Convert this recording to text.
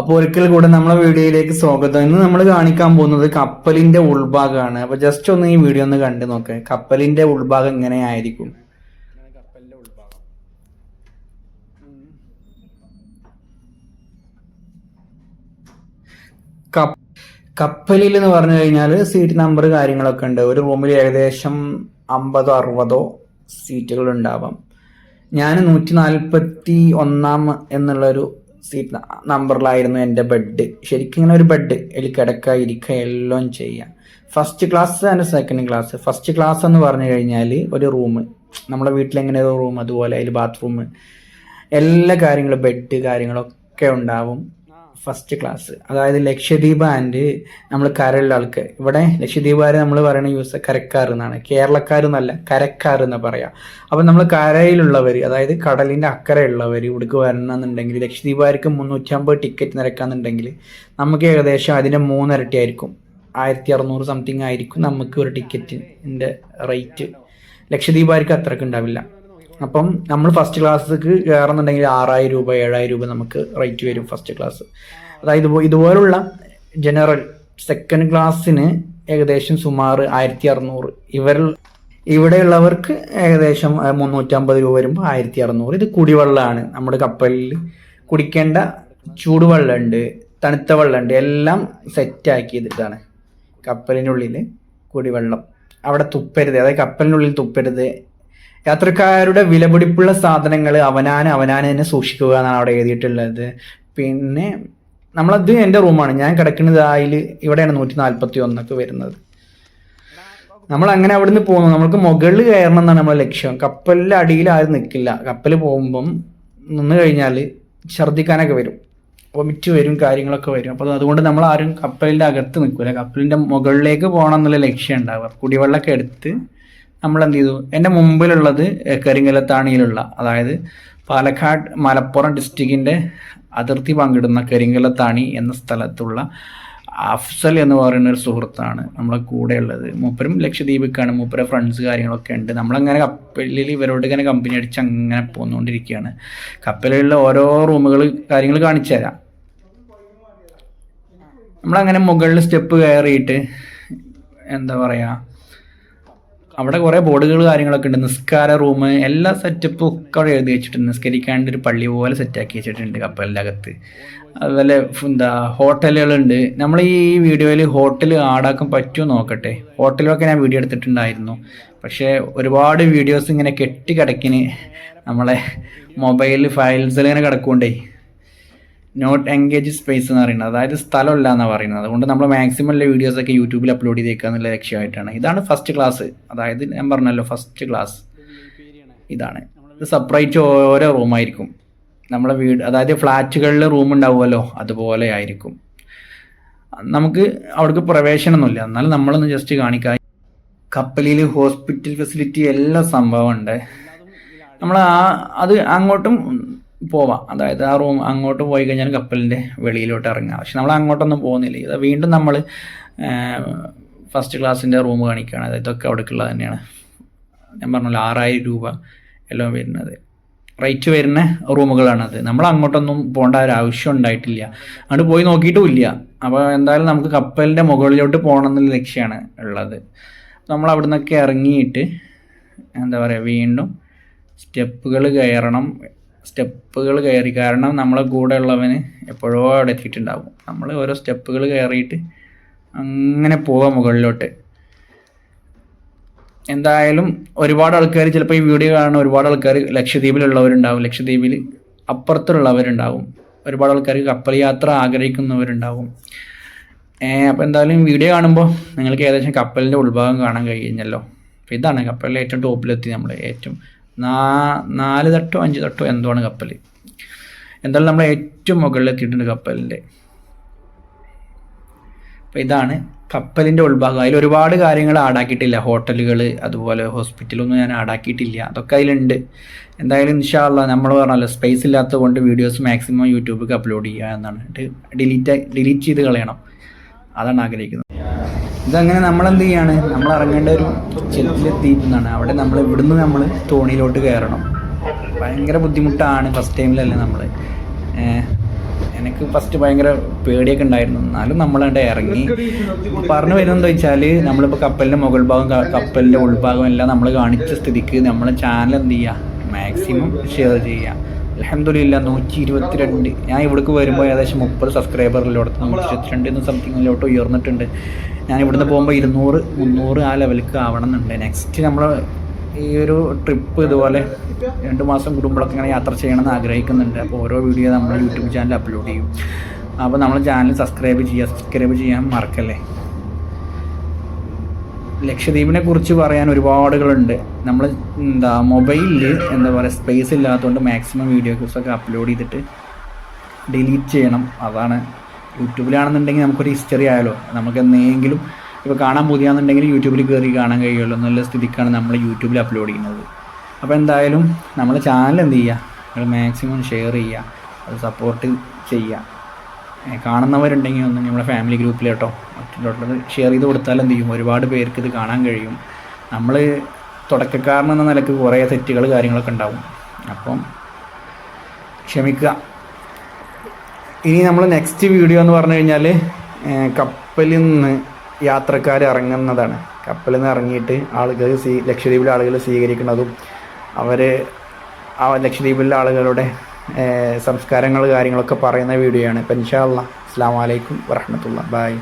അപ്പോൾ ഒരിക്കൽ കൂടെ നമ്മളെ വീഡിയോയിലേക്ക് സ്വാഗതം. ഇന്ന് നമ്മൾ കാണിക്കാൻ പോകുന്നത് കപ്പലിന്റെ ഉൾഭാഗമാണ് അപ്പൊ ജസ്റ്റ് ഒന്ന് ഈ വീഡിയോ ഒന്ന് കണ്ടു നോക്ക്. കപ്പലിന്റെ ഉൾഭാഗം എങ്ങനെയായിരിക്കും കപ്പലിൽ എന്ന് പറഞ്ഞു കഴിഞ്ഞാൽ സീറ്റ് നമ്പർ കാര്യങ്ങളൊക്കെ ഉണ്ട്. ഒരു റൂമിൽ ഏകദേശം അമ്പതോ അറുപതോ സീറ്റുകൾ ഉണ്ടാവാം. ഞാൻ നൂറ്റി നാൽപ്പത്തി ഒന്നാം എന്നുള്ളൊരു സീറ്റ് നമ്പറിലായിരുന്നു എന്റെ ബെഡ് ശരിക്കും ഇങ്ങനെ ഒരു ബെഡ് അതിൽ കിടക്കുക ഇരിക്കുക എല്ലാം ചെയ്യാം. First class and second class first class എന്ന് പറഞ്ഞു കഴിഞ്ഞാൽ ഒരു റൂം നമ്മുടെ വീട്ടിൽ എങ്ങനെ ഒരു റൂം അതുപോലെ അതിൽ ബാത്റൂം എല്ലാ കാര്യങ്ങളും ബെഡ് കാര്യങ്ങളൊക്കെ ഉണ്ടാവും. ഫസ്റ്റ് ക്ലാസ് അതായത് ലക്ഷദ്വീപ് ആൻഡ് നമ്മൾ കരയുള്ള ആൾക്ക് ഇവിടെ ലക്ഷദ്വീപുകാർ നമ്മൾ പറയുന്ന യൂസ് കരക്കാർ എന്നാണ്. കേരളക്കാർ എന്നല്ല കരക്കാർ എന്ന് പറയാം. അപ്പം നമ്മൾ കരയിലുള്ളവർ അതായത് കടലിന്റെ അക്കരയുള്ളവർ ഇവിടേക്ക് വരണമെന്നുണ്ടെങ്കിൽ ലക്ഷദ്വീപുകാർക്ക് മുന്നൂറ്റമ്പത് ടിക്കറ്റ് നിരക്കാന്നുണ്ടെങ്കിൽ നമുക്ക് ഏകദേശം അതിന്റെ മൂന്നിരട്ടി ആയിരിക്കും. ആയിരത്തി അറുന്നൂറ് സംതിങ് ആയിരിക്കും നമുക്ക് ഒരു ടിക്കറ്റിന്റെ റേറ്റ് ലക്ഷദ്വീപുകാർക്ക് അത്രയ്ക്ക് ഉണ്ടാവില്ല. അപ്പം നമ്മൾ ഫസ്റ്റ് ക്ലാസ്സിലേക്ക് കയറുന്നുണ്ടെങ്കിൽ ആറായിരം രൂപ ഏഴായിരം രൂപ നമുക്ക് റേറ്റ് വരും ഫസ്റ്റ് ക്ലാസ് അതായത് ഇതുപോ- ഇതുപോലുള്ള ജനറൽ സെക്കൻഡ് ക്ലാസ്സിന് ഏകദേശം സുമാർ ആയിരത്തി അറുന്നൂറ് ഇവർ ഇവിടെയുള്ളവർക്ക് ഏകദേശം മുന്നൂറ്റമ്പത് രൂപ വരുമ്പോൾ ആയിരത്തി അറുന്നൂറ് ഇത് കുടിവെള്ളമാണ്. നമ്മുടെ കപ്പലിൽ കുടിക്കേണ്ട ചൂടുവെള്ളമുണ്ട് തണുത്ത വെള്ളമുണ്ട്. എല്ലാം സെറ്റാക്കിയത് ഇതാണ്. കപ്പലിനുള്ളിൽ കുടിവെള്ളം. അവിടെ തുപ്പരുത്. അതായത് കപ്പലിനുള്ളിൽ തുപ്പരുത്. യാത്രക്കാരുടെ വിലപിടിപ്പുള്ള സാധനങ്ങൾ അവനാന് അവനാന് തന്നെ സൂക്ഷിക്കുക എന്നാണ് അവിടെ എഴുതിയിട്ടുള്ളത്. പിന്നെ നമ്മളത് എന്റെ റൂമാണ്. ഞാൻ കിടക്കുന്നത് അതിൽ ഇവിടെയാണ് നൂറ്റി നാൽപ്പത്തി ഒന്നൊക്കെ വരുന്നത്. നമ്മൾ അങ്ങനെ അവിടുന്ന് പോകുന്നു. നമുക്ക് മുകളിൽ കയറണം എന്നാണ് നമ്മുടെ ലക്ഷ്യം. കപ്പലിന്റെ അടിയിൽ ആരും നിൽക്കില്ല. കപ്പൽ പോകുമ്പം നിന്ന് കഴിഞ്ഞാൽ ഛർദ്ദിക്കാനൊക്കെ വരും. വൊമിറ്റ് വരും കാര്യങ്ങളൊക്കെ വരും. അപ്പോൾ അതുകൊണ്ട് നമ്മൾ ആരും കപ്പലിന്റെ അകത്ത് നിൽക്കില്ല കപ്പലിന്റെ മുകളിലേക്ക് പോകണം എന്നുള്ള ലക്ഷ്യം ഉണ്ടാവുക. കുടിവെള്ളമൊക്കെ എടുത്ത് നമ്മൾ എന്ത് ചെയ്തു എന്റെ മുമ്പിലുള്ളത് കരിങ്കലത്താണിയിലുള്ള അതായത് പാലക്കാട് മലപ്പുറം ഡിസ്ട്രിക്റ്റിന്റെ അതിർത്തി പങ്കിടുന്ന കരിങ്കലത്താണി എന്ന സ്ഥലത്തുള്ള അഫ്സൽ എന്ന് പറയുന്ന ഒരു സുഹൃത്താണ് നമ്മളെ കൂടെ ഉള്ളത് മൂപ്പരും ലക്ഷദ്വീപിക്കാണ് മൂപ്പരെ ഫ്രണ്ട്സ് കാര്യങ്ങളൊക്കെ ഉണ്ട്. നമ്മളങ്ങനെ കപ്പലിൽ ഇവരോട് ഇങ്ങനെ കമ്പനി അടിച്ച് അങ്ങനെ പോന്നുകൊണ്ടിരിക്കുകയാണ് കപ്പലിലുള്ള ഓരോ റൂമുകൾ കാര്യങ്ങൾ കാണിച്ചു തരാം. നമ്മളങ്ങനെ മുകളിൽ സ്റ്റെപ്പ് കയറിയിട്ട് എന്താ പറയുക അവിടെ കുറേ ബോർഡുകൾ കാര്യങ്ങളൊക്കെ ഉണ്ട്. നിസ്കാര റൂം എല്ലാ സെറ്റപ്പും ഒക്കെ അവിടെ എഴുതി വെച്ചിട്ടുണ്ട്. നിസ്കരിക്കാണ്ട് ഒരു പള്ളി പോലെ സെറ്റാക്കി വെച്ചിട്ടുണ്ട് കപ്പലിന്റെ അകത്ത് അതുപോലെ എന്താ ഹോട്ടലുകളുണ്ട്. നമ്മൾ ഈ വീഡിയോയിൽ ഹോട്ടൽ ആടാക്കാൻ പറ്റുമോ നോക്കട്ടെ. ഹോട്ടലൊക്കെ ഞാൻ വീഡിയോ എടുത്തിട്ടുണ്ടായിരുന്നു. പക്ഷേ ഒരുപാട് വീഡിയോസ് ഇങ്ങനെ കെട്ടി കിടക്കിന് നമ്മളെ മൊബൈൽ ഫയൽസിൽ ഇങ്ങനെ കിടക്കുകൊണ്ടേ. നോട്ട് എൻഗേജ് സ്പേസ് എന്ന് പറയുന്നത്. അതായത് സ്ഥലമില്ല എന്നാണ് പറയുന്നത്. അതുകൊണ്ട് നമ്മൾ മാക്സിമം ഉള്ള വീഡിയോസ് ഒക്കെ യൂട്യൂബിൽ അപ്ലോഡ് ചെയ്തേക്കുക എന്നുള്ള ലക്ഷ്യമായിട്ടാണ്. ഇതാണ് ഫസ്റ്റ് ക്ലാസ് അതായത് ഞാൻ പറഞ്ഞല്ലോ ഫസ്റ്റ് ക്ലാസ് ഇതാണ്. ഇത് സെപ്പറേറ്റ് ഓരോ റൂമായിരിക്കും നമ്മളെ വീട് അതായത് ഫ്ലാറ്റുകളിൽ റൂം ഉണ്ടാവുമല്ലോ അതുപോലെ ആയിരിക്കും. നമുക്ക് അവിടേക്ക് പ്രവേശനമൊന്നുമില്ല. എന്നാലും നമ്മളൊന്ന് ജസ്റ്റ് കാണിക്കാം. കപ്പലിൽ ഹോസ്പിറ്റൽ ഫെസിലിറ്റി എല്ലാ സംഭവം ഉണ്ട് നമ്മൾ ആ അത് അങ്ങോട്ടും പോവാം. അതായത് ആ റൂം അങ്ങോട്ട് പോയി കഴിഞ്ഞാൽ കപ്പലിന്റെ വെളിയിലോട്ട് ഇറങ്ങാം. പക്ഷെ നമ്മൾ അങ്ങോട്ടൊന്നും പോകുന്നില്ല. ഇത് വീണ്ടും നമ്മൾ ഫസ്റ്റ് ക്ലാസ്സിന്റെ റൂം കാണിക്കുകയാണ്. അതായത് ഇതൊക്കെ അവിടേക്കുള്ളത് തന്നെയാണ്. ഞാൻ പറഞ്ഞല്ലോ ആറായിരം രൂപ എല്ലാം വരുന്നത്. റേറ്റ് വരുന്ന റൂമുകളാണത് നമ്മൾ അങ്ങോട്ടൊന്നും പോകേണ്ട ഒരു ആവശ്യം ഉണ്ടായിട്ടില്ല. അങ്ങോട്ട് പോയി നോക്കിയിട്ടും ഇല്ല. അപ്പോൾ എന്തായാലും നമുക്ക് കപ്പലിന്റെ മുകളിലോട്ട് പോകണം എന്നുള്ള ലക്ഷ്യമാണ് ഉള്ളത്. നമ്മൾ അവിടെ നിന്നൊക്കെ ഇറങ്ങിയിട്ട് എന്താ പറയുക വീണ്ടും സ്റ്റെപ്പുകൾ കയറണം. സ്റ്റെപ്പുകൾ കയറി. കാരണം നമ്മളെ കൂടെ ഉള്ളവന് എപ്പോഴോ അവിടെ എത്തിയിട്ടുണ്ടാവും. നമ്മൾ ഓരോ സ്റ്റെപ്പുകൾ കയറിയിട്ട് അങ്ങനെ പോവാം മുകളിലോട്ട്. എന്തായാലും ഒരുപാട് ആൾക്കാർ ചിലപ്പോൾ ഈ വീഡിയോ കാണുന്ന ഒരുപാട് ആൾക്കാർ ലക്ഷദ്വീപിലുള്ളവരുണ്ടാവും. ലക്ഷദ്വീപിൽ അപ്പുറത്തുള്ളവരുണ്ടാവും. ഒരുപാട് ആൾക്കാർ കപ്പൽ യാത്ര ആഗ്രഹിക്കുന്നവരുണ്ടാവും. അപ്പോൾ എന്തായാലും വീഡിയോ കാണുമ്പോൾ നിങ്ങൾക്ക് ഏകദേശം കപ്പലിന്റെ ഉൾഭാഗം കാണാൻ കഴിഞ്ഞല്ലോ. അപ്പോൾ ഇതാണ് കപ്പലിൽ ഏറ്റവും ടോപ്പിലെത്തി നമ്മൾ ഏറ്റവും നാ നാല് തട്ടോ അഞ്ച് തട്ടോ എന്തോ ആണ് കപ്പൽ? എന്തായാലും നമ്മൾ ഏറ്റവും മുകളിലെത്തിയിട്ടുണ്ട് കപ്പലിന്റെ. അപ്പോൾ ഇതാണ് കപ്പലിന്റെ ഉൾഭാഗം. അതിൽ ഒരുപാട് കാര്യങ്ങൾ ആടാക്കിയിട്ടില്ല ഹോട്ടലുകൾ അതുപോലെ ഹോസ്പിറ്റലൊന്നും ഞാൻ ആടാക്കിയിട്ടില്ല അതൊക്കെ അതിലുണ്ട്. എന്തായാലും ഇൻഷാല്ല നമ്മൾ പറഞ്ഞല്ലോ സ്പേസ് ഇല്ലാത്തത് കൊണ്ട് വീഡിയോസ് മാക്സിമം യൂട്യൂബിലേക്ക് അപ്ലോഡ് ചെയ്യുക എന്നാണ്. ഡിലീറ്റ് ഡിലീറ്റ് ചെയ്ത് കളയണം. അതാണ് ആഗ്രഹിക്കുന്നത്. ഇതങ്ങനെ നമ്മൾ എന്ത് ചെയ്യാണ്? നമ്മൾ ഇറങ്ങേണ്ട ഒരു ചെലത്തിലെത്തിയിരുന്നാണ് അവിടെ നമ്മൾ ഇവിടുന്ന് നമ്മൾ തോണിയിലോട്ട് കയറണം. ഭയങ്കര ബുദ്ധിമുട്ടാണ് ഫസ്റ്റ് ടൈമിലല്ലേ നമ്മൾ എനിക്ക് ഫസ്റ്റ് ഭയങ്കര പേടിയൊക്കെ ഉണ്ടായിരുന്നു. എന്നാലും നമ്മളവിടെ ഇറങ്ങി പറഞ്ഞു വരുന്നതെന്ന് വെച്ചാൽ നമ്മളിപ്പോൾ കപ്പലിന്റെ മുകൾ ഭാഗം കപ്പലിന്റെ ഉൾഭാഗം എല്ലാം നമ്മൾ കാണിച്ച സ്ഥിതിക്ക് നമ്മളെ ചാനൽ എന്ത് ചെയ്യുക മാക്സിമം ഷെയർ ചെയ്യുക അലഹമില്ല നൂറ്റി ഇരുപത്തിരണ്ട് ഞാൻ ഇവിടേക്ക് വരുമ്പോൾ ഏകദേശം മുപ്പത് സബ്സ്ക്രൈബറിലോട്ട് നൂറ്റി ഇരുപത്തിരണ്ട് എന്ന് സംതിങ്ങിലോട്ട് ഉയർന്നിട്ടുണ്ട്. ഞാൻ ഇവിടുന്ന് പോകുമ്പോൾ ഇരുന്നൂറ് മുന്നൂറ് ആ ലെവലിലേക്ക് ആവണം എന്നുണ്ട് നെക്സ്റ്റ് നമ്മൾ ഈ ഒരു ട്രിപ്പ് ഇതുപോലെ രണ്ട് മാസം കൂടുമ്പോഴൊക്കെ ഇങ്ങനെ യാത്ര ചെയ്യണമെന്ന് ആഗ്രഹിക്കുന്നുണ്ട്. അപ്പോൾ ഓരോ വീഡിയോ നമ്മൾ യൂട്യൂബ് ചാനൽ അപ്ലോഡ് ചെയ്യും. അപ്പോൾ നമ്മൾ ചാനൽ സബ്സ്ക്രൈബ് ചെയ്യുക സബ്സ്ക്രൈബ് ചെയ്യാൻ മറക്കല്ലേ? ലക്ഷദ്വീപിനെ കുറിച്ച് പറയാൻ ഒരുപാടുകളുണ്ട്. നമ്മൾ എന്താ മൊബൈലിൽ എന്താ പറയുക സ്പേസ് ഇല്ലാത്തതുകൊണ്ട് മാക്സിമം വീഡിയോസൊക്കെ അപ്ലോഡ് ചെയ്തിട്ട് ഡിലീറ്റ് ചെയ്യണം. അതാണ് യൂട്യൂബിലാണെന്നുണ്ടെങ്കിൽ നമുക്കൊരു ഹിസ്റ്ററി ആയാലോ? നമുക്ക് എന്തെങ്കിലും ഇപ്പോൾ കാണാൻ പുതിയാണെന്നുണ്ടെങ്കിൽ യൂട്യൂബിൽ കയറി കാണാൻ കഴിയുമല്ലോ എന്നുള്ള സ്ഥിതിക്കാണ് നമ്മൾ യൂട്യൂബിൽ അപ്ലോഡ് ചെയ്യുന്നത്. അപ്പോൾ എന്തായാലും നമ്മൾ ചാനൽ എന്ത് ചെയ്യുക നിങ്ങൾ മാക്സിമം ഷെയർ ചെയ്യുക അത് സപ്പോർട്ട് ചെയ്യുക കാണുന്നവരുണ്ടെങ്കിൽ ഒന്ന് നമ്മുടെ ഫാമിലി ഗ്രൂപ്പിൽ കേട്ടോ. മറ്റുള്ളവർക്ക് ഷെയർ ചെയ്ത് കൊടുത്താൽ എന്ത് ചെയ്യും? ഒരുപാട് പേർക്ക് ഇത് കാണാൻ കഴിയും. നമ്മൾ തുടക്കക്കാരനെന്ന നിലയ്ക്ക് കുറേ തെറ്റുകൾ കാര്യങ്ങളൊക്കെ ഉണ്ടാവും. അപ്പം ക്ഷമിക്കുക. ഇനി നമ്മൾ നെക്സ്റ്റ് വീഡിയോ എന്ന് പറഞ്ഞു കഴിഞ്ഞാൽ കപ്പലിൽ നിന്ന് യാത്രക്കാർ ഇറങ്ങുന്നതാണ്. കപ്പലിൽ നിന്ന് ഇറങ്ങിയിട്ട് ആളുകൾ സ്വീ ലക്ഷദ്വീപിലെ ആളുകൾ സ്വീകരിക്കുന്നതും അവർ ആ ലക്ഷദ്വീപിലെ ആളുകളുടെ സംസ്കാരങ്ങൾ കാര്യങ്ങളൊക്കെ പറയുന്ന വീഡിയോ ആണ്. ഇൻഷാ അല്ലാ അസ്സാം വലൈക്കും വറഹമത്തുള്ള ബായ്